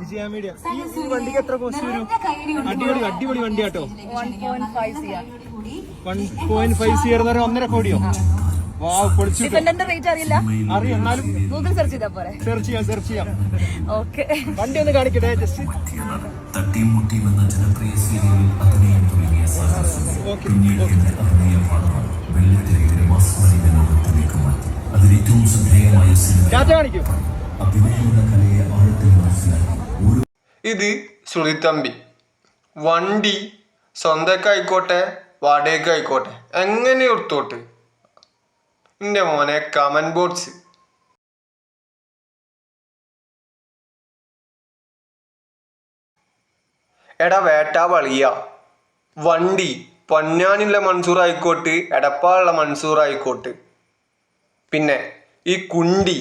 വിജയ media ഈ ഈ വണ്ടിക്ക് എത്ര കോസ്റ്റ് വരും? അടിപൊളി അടിപൊളി വണ്ടി കേട്ടോ one point five C R എന്ന് ഒന്നര കോടിയോ? വാ പൊളിച്ചു റേറ്റ് അറിയില്ല? അറിയാം എന്നാലും ഗൂഗിൾ സെർച്ച് ചെയ്താ പോരെ. സെർച്ച് ചെയ്യാം സെർച്ച് ചെയ്യാം. ഓക്കെ. വണ്ടി ഒന്ന് കാണിക്കട്ടെ ജസ്റ്റ്. തട്ടിമുട്ടി വന്ന ജനപ്രിയ സീരിയലിൽ അഭിനയം തുടങ്ങിയ പിന്നീട് എന്റെ അഭിനയ പാഠം വെള്ളിത്തിരയുടെ മാസ്മരിക ലോകത്തിലേക്ക് മാറ്റി. അതിലേറ്റവും ശ്രദ്ധേയമായ സിനിമ കാണിക്കൂ. അഭിനയമുള്ള കലയെ ആഴത്തിൽ മനസ്സിലാക്കി. ഇത് ശ്രുതിത്തമ്പി വണ്ടി സ്വന്തക്കായിക്കോട്ടെ വാടകയ്ക്കായിക്കോട്ടെ എങ്ങനെ ഓർത്തോട്ട് എന്റെ മോനെ കമൻ ബോക്സ് എടാ വേട്ട വളിയ. വണ്ടി പൊന്നാനുള്ള മൺസൂർ ആയിക്കോട്ട് എടപ്പാളുള്ള മൺസൂർ ആയിക്കോട്ട് പിന്നെ ഈ കുണ്ടി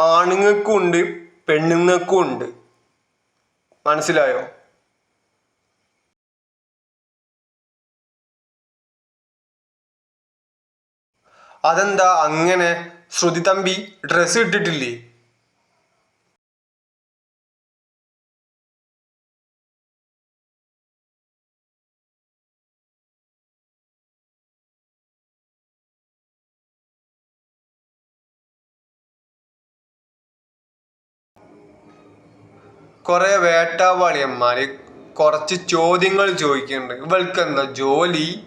ആണുങ്ങൾക്കും ഉണ്ട് പെണ്ണുങ്ങൾക്കും ഉണ്ട് മനസ്സിലായോ? അതെന്താ അങ്ങനെ? ശ്രുതി തമ്പി ഡ്രസ്സ് ഇട്ടിട്ടില്ലേ? കുറെ വേട്ടാവാളിയന്മാർ കുറച്ച് ചോദ്യങ്ങൾ ചോദിക്കുന്നുണ്ട്. ഇവൾക്കെന്താ ജോലി?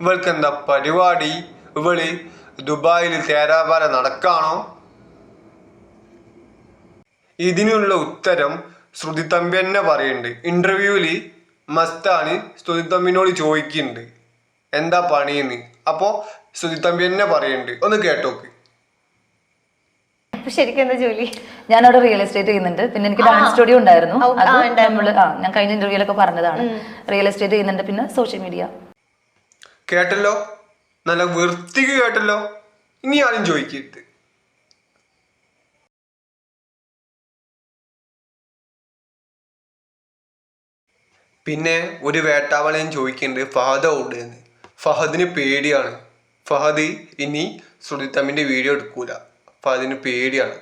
ഇവൾക്കെന്താ പരിപാടി? ഇവൾ ദുബായിൽ തേരാപാര നടക്കാണോ? ഇതിനുള്ള ഉത്തരം ശ്രുതി തമ്പി തന്നെ പറയുന്നുണ്ട്. ഇന്റർവ്യൂവിൽ മസ്താണ് ശ്രുതി തമ്പിനോട് ചോദിക്കുന്നുണ്ട്. എന്താ പണിയെന്ന്? അപ്പോ ശ്രുതി തമ്പി തന്നെ പറയുന്നുണ്ട്. ഒന്ന് കേട്ടോക്ക്. അപ്പൊ ശരിക്കും എന്താ ജോലി? ഞാനവിടെ റിയൽ എസ്റ്റേറ്റ് ചെയ്യുന്നുണ്ട്. പിന്നെ എനിക്ക് ഡാൻസ് സ്റ്റുഡിയോ ഉണ്ടായിരുന്നു. ആ, അത് ആ, നമ്മൾ ആ ഞാൻ കഴിഞ്ഞ ഇന്റർവ്യൂലൊക്കെ പറഞ്ഞതാണ്. റിയൽ എസ്റ്റേറ്റ് ചെയ്യുന്നുണ്ട്. പിന്നെ സോഷ്യൽ മീഡിയ കേട്ടല്ലോ? നല്ല വൃത്തിക്ക് കേട്ടല്ലോ? ഇനി ആരും ചോദിക്കരുത്. പിന്നെ ഒരു വേട്ടാവളയും ചോദിക്കുന്നുണ്ട് ഫഹദ ഉണ്ട് എന്ന് ഫഹദിന് പേടിയാണ്. ഫഹദ് ഇനി വീഡിയോ എടുക്കൂല. ഫഹദിന് പേടിയാണ്.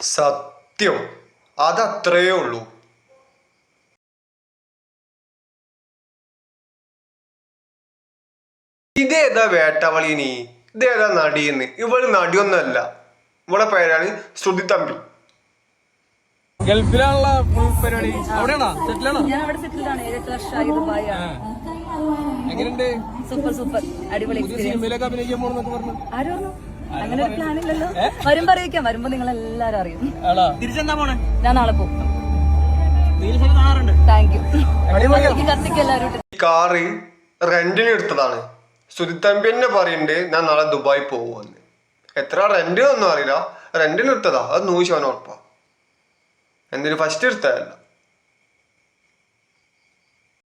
സത്യം. അതത്രയേ ഉള്ളൂ. ഇതേതാ വേട്ടവളി നീ? ഇതേതാ നടിയെന്ന് ഇവൾ നടിയൊന്നല്ല. ഇവളെ പേരാണ് ശ്രുതി തമ്പി. ഗൾഫിലാണുള്ള ഫുൾ പരിപാടി. അവിടെയാണോ? സെറ്റിലാണോ? ഞാൻ അവിടെ സെറ്റിലാണ്. ഏഴെട്ട് വർഷമായി ദുബായ് ആണ് എങ്ങനെയുണ്ട്? Super super. അടിപൊളി സിനിമയിലൊക്കെ അഭിനയിക്കാൻ പോണെന്നൊക്കെ പറഞ്ഞു. ആര് പറഞ്ഞു? അങ്ങനെ ഒരു പ്ലാൻ ഇല്ലല്ലോ വരുമ്പോ അറിയിക്കാം. വരുമ്പോ നിങ്ങൾ എല്ലാരും അറിയും തിരിച്ചെന്താ പോണേ? ഞാൻ നാളെ പോകും താങ്ക് യു കത്തിക്ക് എല്ലാവരും ഈ കാറ് റെന്റിന് എടുത്തതാണ്. ശ്രുതി തമ്പി തന്നെ പറയുന്നുണ്ട് ഞാൻ നാളെ ദുബായ് പോവുമെന്ന്. എത്ര റെന്റ് ഒന്നും അറിയില്ല. റെന്റിന് എടുത്തതാ. അത് നൂറ് ശതമാനം ഉറപ്പാ. എന്തിനു? ഫസ്റ്റ് എടുത്തതല്ല.